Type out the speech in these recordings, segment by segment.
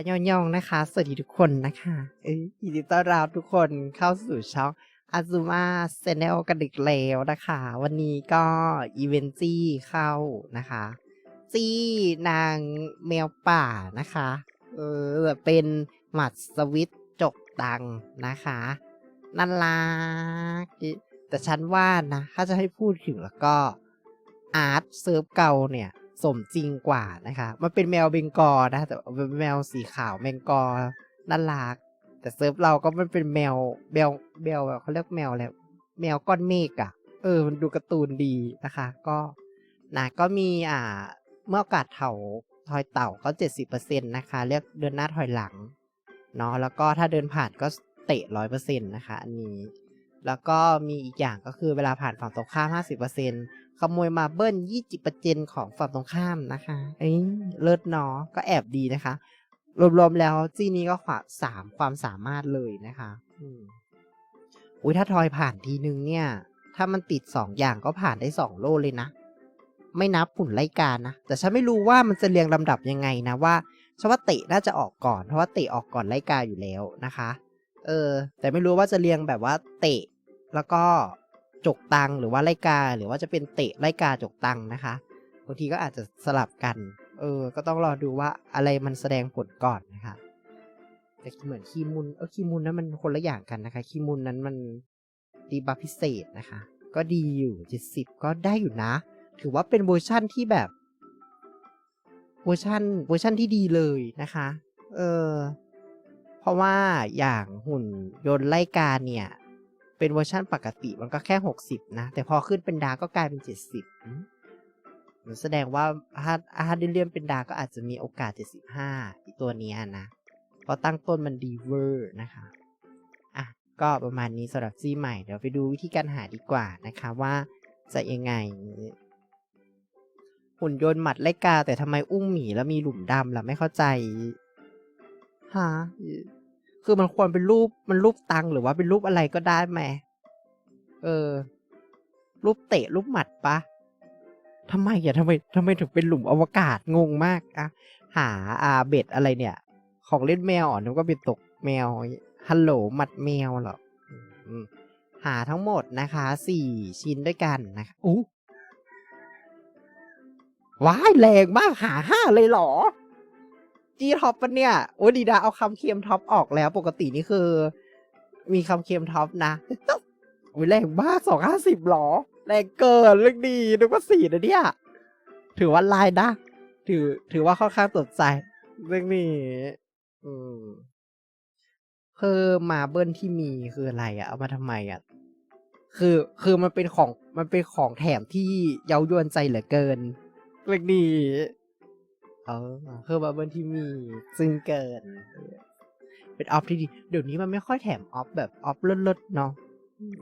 อยองยองนะคะ สวัสดีทุกคนนะคะเอ้ยยินดีต้อนรับทุกคนเข้าสู่ช่องอาซูมาเซนเนลกันดึกแล้วนะคะ วันนี้ก็อีเวนต์จี้เข้านะคะ จี้นางแมวป่านะคะ เออเป็นหมัดสวิตจกตังนะคะน่ารักแต่ฉันว่านะ ถ้าจะให้พูดถึงแล้วก็อาร์ตเซิร์ฟเก่าเนี่ย สมจริงกว่านะคะ มันเป็นแมวเบงกอลนะแต่เป็นแมวสีขาวเบงกอลน่ารัก แต่เซิร์ฟเราก็มันเป็นแมวแมวแมวแบบเขาเรียกแมวอะไรแมวก้อนเมฆอะ่ะ เออ มันดูการ์ตูนดีนะคะ ก็นะก็มีอ่า เมื่อโอกาสเถาทอยเต่าก็เจ็ดสิบเปอร์เซ็นต์นะคะเรียกเดินหน้าถอยหลังเนาะแล้วก็ถ้าเดินผ่านก็เตะร้อยเปอร์เซ็นต์นะคะ อันนี้ แล้วก็มีอีกอย่างก็คือเวลาผ่านฝั่งตรงข้ามห้าสิบเปอร์เซ็นต์ขโมยมาเบิ้ลยี่สิบเปอร์เซ็นของฝั่งตรงข้ามนะคะเอ้ยเลิศเนาะก็แอบดีนะคะ รวมๆแล้วจี้นี้ก็ขวาสามความสามารถเลยนะคะอุ้ยถ้าทอยผ่านทีนึงเนี่ย ถ้ามันติดสองอย่างก็ผ่านได้สองโลเลยนะ ไม่นับผุ่นไล่การนะ แต่ฉันไม่รู้ว่ามันจะเรียงลำดับยังไงนะว่าฉันว่าเตะน่าจะออกก่อน เพราะว่าเตะออกก่อนไล่กาอยู่แล้วนะคะ เออ แต่ไม่รู้ว่าจะเรียงแบบว่าเตะ แล้วก็จกตังหรือว่าไลกา หรือว่าจะเป็นเตะไลกาจกตังนะคะบางทีก็อาจจะสลับกัน เออ ก็ต้องรอดูว่าอะไรมันแสดงผลก่อนนะคะแต่เหมือนคีมุนเออคีมุนนั้นมันคนละอย่างกันนะคะคีมุนนั้นมันดีบัฟพิเศษนะคะ ก็ดีอยู่เจ็ดสิบก็ได้อยู่นะ ถือว่าเป็นเวอร์ชั่นที่แบบเวอร์ชันเวอร์ชันที่ดีเลยนะคะ เออ เพราะว่าอย่างหุ่นยนต์ไล่กาเนี่ย เป็นเวอร์ชันปกติมันก็แค่หกสิบนะ แต่พอขึ้นเป็นดาร์ก็กลายเป็นเจ็ดสิบมันแสดงว่าถ้าถ้าได้เลื่อนเป็นดาร์กก็อาจจะมีโอกาสเจ็ดสิบห้าตัวนี้นะเพราะตั้งต้นมันดีเวอร์นะคะอะก็ประมาณนี้สำหรับซีใหม่เดี๋ยวไปดูวิธีการหาดีกว่านะคะว่าจะยังไง หุ่นยนต์หมัดไล่กา แต่ทำไมอุ้งหมีแล้วมีหลุมดำล่ะไม่เข้าใจฮะ คือมันควรเป็นรูปมันรูปตังหรือว่าเป็นรูปอะไรก็ได้ไหมเออ รูปเตะรูปหมัดปะทำไมอะทำไมทำไมถึงเป็นหลุมอวกาศงงมากอะหาอาเบ็ดอะไรเนี่ย ของเล่นแมวอะนึกว่าเป็นตกแมวฮัลโหลหมัดแมวเหรอหาทั้งหมดนะคะสี่ชิ้นด้วยกันนะคะอู้ว้ายแรงมากหาห้าเลยเหรอ จีท็อปปะเนี่ย โอ้ดีดาเอาคำเค็มท็อปออกแล้ว ปกตินี่คือ มีคำเค็มท็อปนะโอ้ยแรงมากสองห้าสิบหรอ แรงเกินเรื่องดีนึกว่าสี่นะเนี่ย ถือว่าลายนะ ถือ ถือว่าค่อนข้างตดใจเรื่องนี้ อืมเพิ่มมาเบิ้ลที่มีคืออะไรอะเอามาทำไมอะคือคือมันเป็นของมันเป็นของแถมที่เย้ายวนใจเหลือเกินเรื่องนี้ ออเพิ่มมาเบิ้ลที่มีซึ่งเกิน เป็นออฟที่ดี เดี๋ยวนี้มันไม่ค่อยแถมออฟแบบออฟเลิศๆเนาะ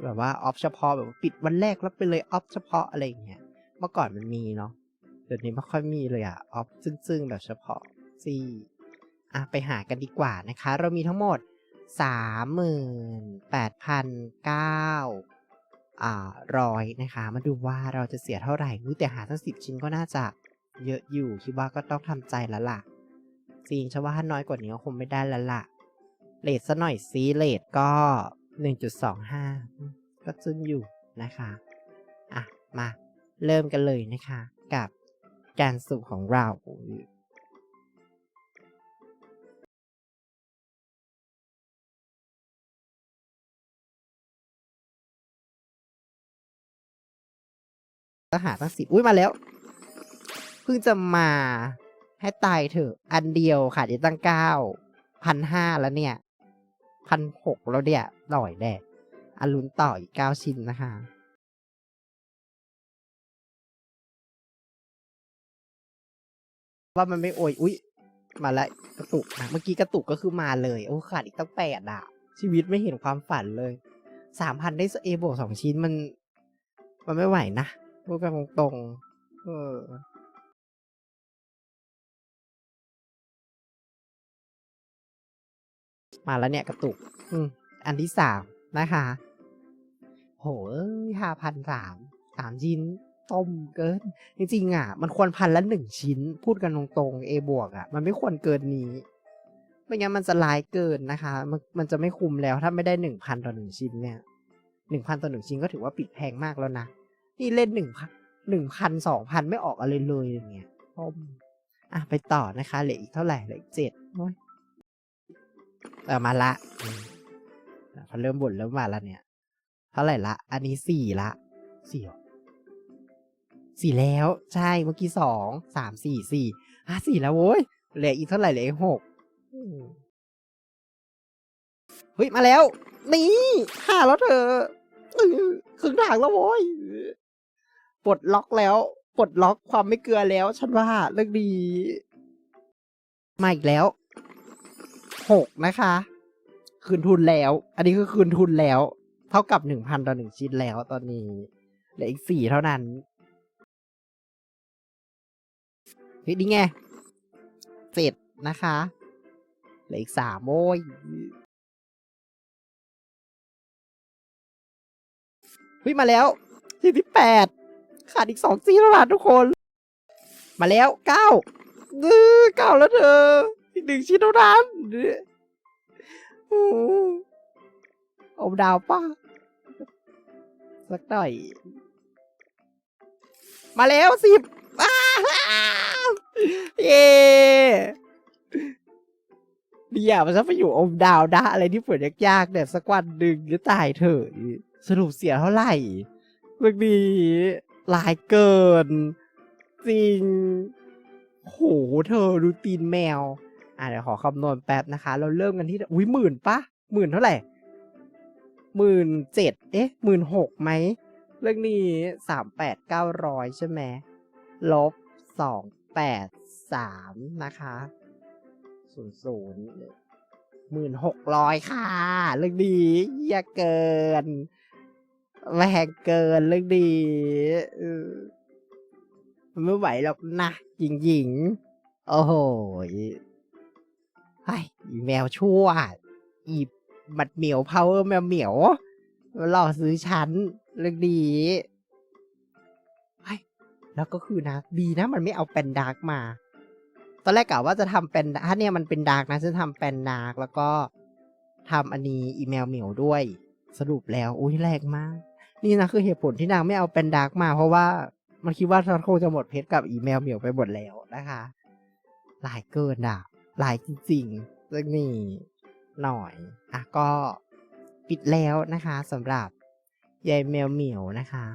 แบบว่าออฟเฉพาะแบบปิดวันแรกแล้วไปเลยออฟเฉพาะอะไรอย่างเงี้ยเมื่อก่อนมันมีเนาะเดี๋ยวนี้ไม่ค่อยมีเลยอะออฟซึ่งๆแบบเฉพาะซี่อะไปหากันดีกว่านะคะ เรามีทั้งหมดสามหมื่นแปดพันเก้าอ่าร้อยนะคะ มาดูว่าเราจะเสียเท่าไหร่รู้แต่หาทั้งสิบชิ้นก็น่าจะ เยอะอยู่คิดว่าก็ต้องทำใจแล้วล่ะจริงฉันว่าถ้าน้อยกว่านี้ก็คงไม่ได้แล้วล่ะเลทซะหน่อยซีเลทก็หนึ่งจุดสองห้าก็ซึ่งอยู่นะคะ อะ มาเริ่มกันเลยนะคะ กับการสุ่มของเราก็หาตั้งสิบอุ้ยมาแล้ว พิ่งจะมาให้ตายเถอะ อันเดียวขาดอีกตั้งเก้าพันห้าแล้วเนี่ยพันหกแล้วเนี่ยหน่อยแน่อันลุ้นต่ออีกเก้าชิ้นนะคะว่ามันไม่โอยอุ้ยมาแล้วกระตุกนะเมื่อกี้กระตุกก็คือมาเลย โอ้ขาดอีกตั้งแปดอะ ชีวิตไม่เห็นความฝันเลยสามพันได้เอบวกสองชิ้นมัน มันไม่ไหวนะพูดกันตรงๆเออ มาแล้วเนี่ยกระตุก อืมอันที่สามนะคะ โหห้าพันสามสามชิ้น ต้มเกิน จริงๆอะ มันควรพันละหนึ่งชิ้น พูดกันตรงๆ A บวกอะ มันไม่ควรเกินนี้ ไม่งั้นมันจะร้ายเกินนะคะ มันมันจะไม่คุ้มแล้วถ้าไม่ได้หนึ่งพันต่อหนึ่งชิ้นเนี่ยหนึ่งพันต่อหนึ่งชิ้นก็ถือว่าปิดแพงมากแล้วนะ นี่เล่นหนึ่งพันหนึ่งพันสองพันไม่ออกอะไรเลยอย่างเงี้ยอ้มอะไปต่อนะคะเหลืออีกเท่าไหร่เหลืออีกเจ็ดโอ้ย เออมาละอืมอะพอเริ่มบ่นเริ่มมาล้วเนี่ย เท่าไหร่ละ อันนี้สี่ละสี่สี่แล้วใช่เมื่อกี้สองสามสี่สี่อะสี่แล้วโว้ยเหลืออีกเท่าไหร่เหลืออีกหกเฮ้ยมาแล้ว นี่ห้าแล้วเธออื้อครึ่งทางแล้วโว้ยปลดล็อกแล้วปลดล็อกความไม่เกลือแล้ว ฉันว่าเรื่องดีมาอีกแล้ว หกนะคะ คืนทุนแล้ว อันนี้คือคืนทุนแล้ว เท่ากับหนึ่งพันต่อหนึ่งชิ้นแล้วตอนนี้เหลืออีกสี่เท่านั้นเฮ้ยนี่ไงเจ็ดนะคะเหลืออีกสามโอ้ยเฮ้ยมาแล้วสี่สิบแปดขาดอีกสองซีแล้วล่ะทุกคน มาแล้วเก้าเออเก้าแล้วเธอ หนึ่งชิ้นเท่านั้นอ้เอาดาวป้าสักหน่อย มาแล้วสิบเย้เดี๋ยมันจะไปอยู่อมดาวดะอะไรที่เปิดยากๆเนี่ยสักวันหนึ่งจะตายเถอะสรุปเสียเท่าไหร่เรื่องนี้หลายเกิน จริง โห เธอดูตีนแมว อะเดี๋ยวขอคำนวณแป๊บนะคะ เราเริ่มกันที่อุ้ยหมื่นปะหมื่นเท่าไหร่หมื่นเจ็ดเอ๊ะหมื่นหกไหมเรื่องนี้สามแปดเก้าร้อยใช่ไหมลบสองแปดสามนะคะศูนย์ศูนย์หมื่นหกร้อยค่ะ เรื่องนี้เหี้ยเกินแพงเกินเรื่องนี้เออมันไม่ไหวหรอกนะหญิงหญิงๆโอ้โห ไอ้อีแมวชั่ว อีบัดเหมียวพาวเวอร์แมวเหมียวมาหลอกซื้อฉันเรื่องดีไอ้แล้วก็คือนะดีนะมันไม่เอาเป็นดาร์กมา ตอนแรกกะว่าจะทำเป็นถ้าเนี่ยมันเป็นดาร์กนะจะทำเป็นดาร์กแล้วก็ทำอันนี้อีเมลเหมียวด้วย สรุปแล้วอุ้ยแรงมาก นี่นะคือเหตุผลที่นางไม่เอาเป็นดาร์กมา เพราะว่ามันคิดว่าฉันคงจะหมดเพชรกับอีเมลเหมียวไปหมดแล้วนะคะ หลายเกินอะ หลายจริงๆเรื่องนี้หน่อย อะก็ปิดแล้วนะคะสำหรับยายแมวเหมียวนะคะ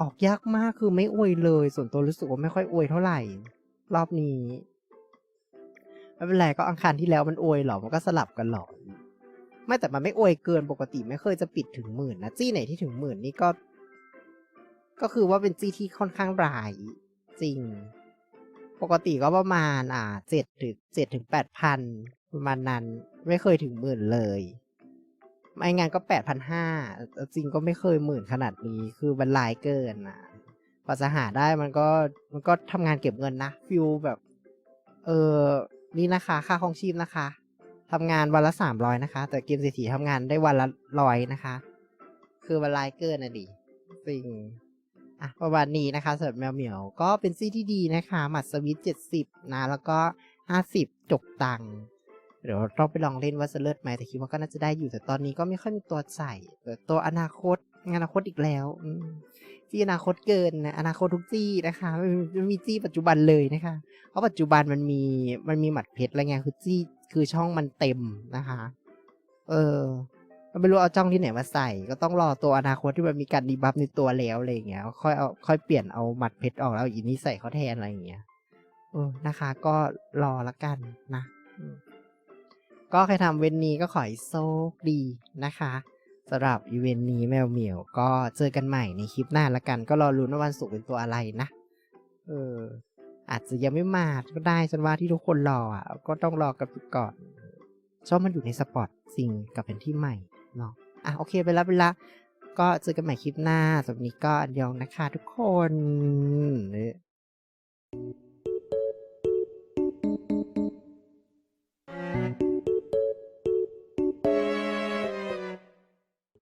ออกยากมากคือไม่อวยเลย ส่วนตัวรู้สึกว่าไม่ค่อยอวยเท่าไหร่ รอบนี้ไม่เป็นไรก็อังคารที่แล้วมันอวยหรอ มันก็สลับกันหรอไม่แต่มันไม่อวยเกินปกติไม่เคยจะปิดถึงหมื่นนะจี้ไหนที่ถึงหมื่นนี่ก็ ก็คือว่าเป็นจี้ที่ค่อนข้างรายจริง ปกติก็ประมาณอ่าเจ็ดถึงเจ็ดถึงแปดพันประมาณนั้นไม่เคยถึงหมื่นเลยไม่งั้นก็แปดพันห้าจริงก็ไม่เคยหมื่นขนาดนี้คือมันลายเกินนะกว่าจะหาได้มันก็มันก็ทำงานเก็บเงินนะฟิลแบบ เออนี่นะคะ ค่าของชีพนะคะทำงานวันละสามร้อยนะคะ แต่เกมเศรษฐีทำงานได้วันละร้อยนะคะ คือมันลายเกินนะดิจริง อะประมาณนี้นะคะสำหรับแมวเหมียวก็เป็นซี่ที่ดีนะคะหมัดสวิตเจ็ดสิบนะแล้วก็ห้าสิบจกตังค์เดี๋ยวต้องไปลองเล่นว่าจะเลิศไหมแต่คิดว่าก็น่าจะได้อยู่แต่ตอนนี้ก็ไม่ค่อยมีตัวใส่แต่ตัวอนาคตอนาคตอีกแล้วอืมที่อนาคตเกินนะอนาคตทุกจี้นะคะไม่มีจี้ปัจจุบันเลยนะคะเพราะปัจจุบันมันมีมันมีหมัดเพชรอะไรเงี้ยคือจี้คือช่องมันเต็มนะคะ เออ ก็ไม่รู้เอาจ้องที่ไหนมาใส่ ก็ต้องรอตัวอนาคตที่มันมีการดีบัฟในตัวแล้วอะไรอย่างเงี้ย ค่อยเอาค่อยเปลี่ยนเอาหมัดเพชรออกแล้วอีนี้ใส่เขาแทนอะไรอย่างเงี้ยเออนะคะ ก็รอละกันนะก็ใครทำเวนนี้ก็ขอให้โชคดีนะคะสำหรับอีเวนต์นี้แมวเหมียว ก็เจอกันใหม่ในคลิปหน้าละกัน ก็รอรุ้นว่าวันศุกร์เป็นตัวอะไรนะ เออ อาจจะยังไม่มาก็ได้ฉันว่าที่ทุกคนรออะ ก็ต้องรอกันไปก่อนชอบมันอยู่ในสปอร์ตสิ่งกับเป็นที่ใหม่ เนาะอะโอเคไปแล้วไปละก็เจอกันใหม่คลิปหน้าสำหรับนนี้ก็อันยองนะคะทุกคน